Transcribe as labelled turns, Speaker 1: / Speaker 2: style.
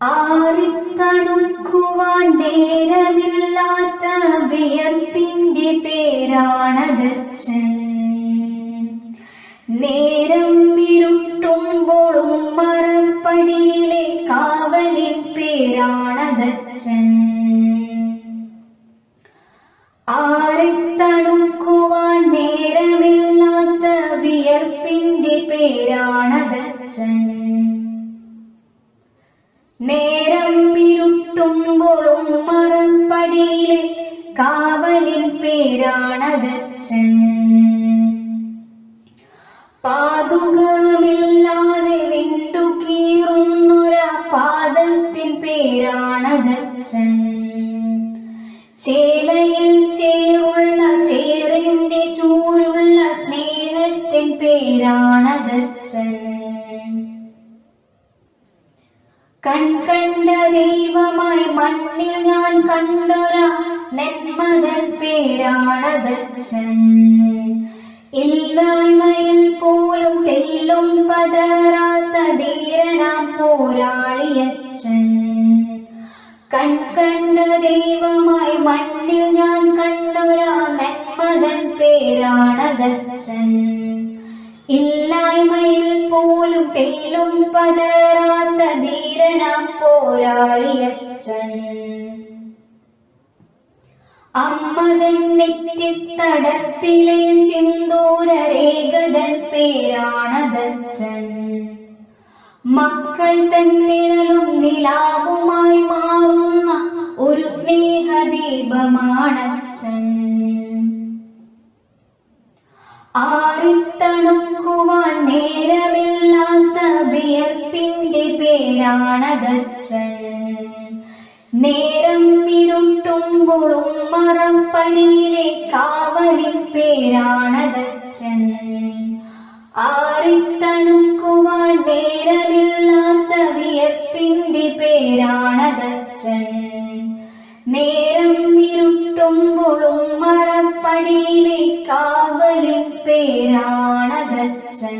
Speaker 1: ആറിത്തണുക്കുവാൻ നേരമില്ലാത്ത വിയർപ്പിന്റെ പേരാണതച്ഛൻ നേരം ഇരുട്ടുമ്പോഴും മറപ്പടിയിലെ കാവലിൻ പേരാണതച്ഛൻ ആറിത്തണുക്കുവാൻ നേരമില്ലാത്ത വിയർപ്പിന്റെ പേരാണതച്ഛൻ നേരം ഇരുട്ടുമ്പോഴും മറപ്പടിയിലെ കാവലിൻ പേരാണത് പാതുകമില്ലാതെ വിണ്ടുകീറുന്നൊര പാദത്തിൻ പേരാണത് ചേലയിൽ ചേരുള്ള ചേറിന്റെ ചൂരുള്ള സ്നേഹത്തിൻ പേരാണതച്ഛൻ കൺകണ്ട ദൈവമായി മണ്ണിൽ ഞാൻ കണ്ടൊരാ. നെന്മതൻ പേരാണതച്ഛൻ ഇല്ലായ്മയിൽ പോലും തെല്ലും പതറാത്ത ധീരനാം പോരാളിയച്ഛൻ കൺകണ്ട ദൈവമായി മണ്ണിൽ ഞാൻ കണ്ടൊരാ. നന്മതൻ പേരാണതച്ഛൻ ഇല്ലായ്മയിൽ പോലും തേലും പതരാത്ത ധീരനാം പോരാളിയച്ഛൻ അമ്മതൻ നെറ്റിത്തടത്തിലെ സിന്ദൂരരേഖതൻ പേരാണതച്ഛൻ. മക്കൾ തന്നിഴലും നിലാവുമായി മാറുന്ന ഒരു സ്നേഹദീപമാണച്ഛൻ. ആറിത്തണുക്കുവാൻ നേരമില്ലാത്ത വിയർപ്പിന്റെ പേരാണതച്ഛൻ നേരം ഇരുട്ടുമ്പോഴും മറപ്പടിയിലെ കാവലിൻ പേരാണതച്ഛൻ ആറിത്തണുക്കുവാൻ നേരമില്ലാത്ത വിയർപ്പിന്റെ പേരാണതച്ഛൻ നേരം കാടിയിലെ കാവലിൽ പേരാണകച്ചൻ.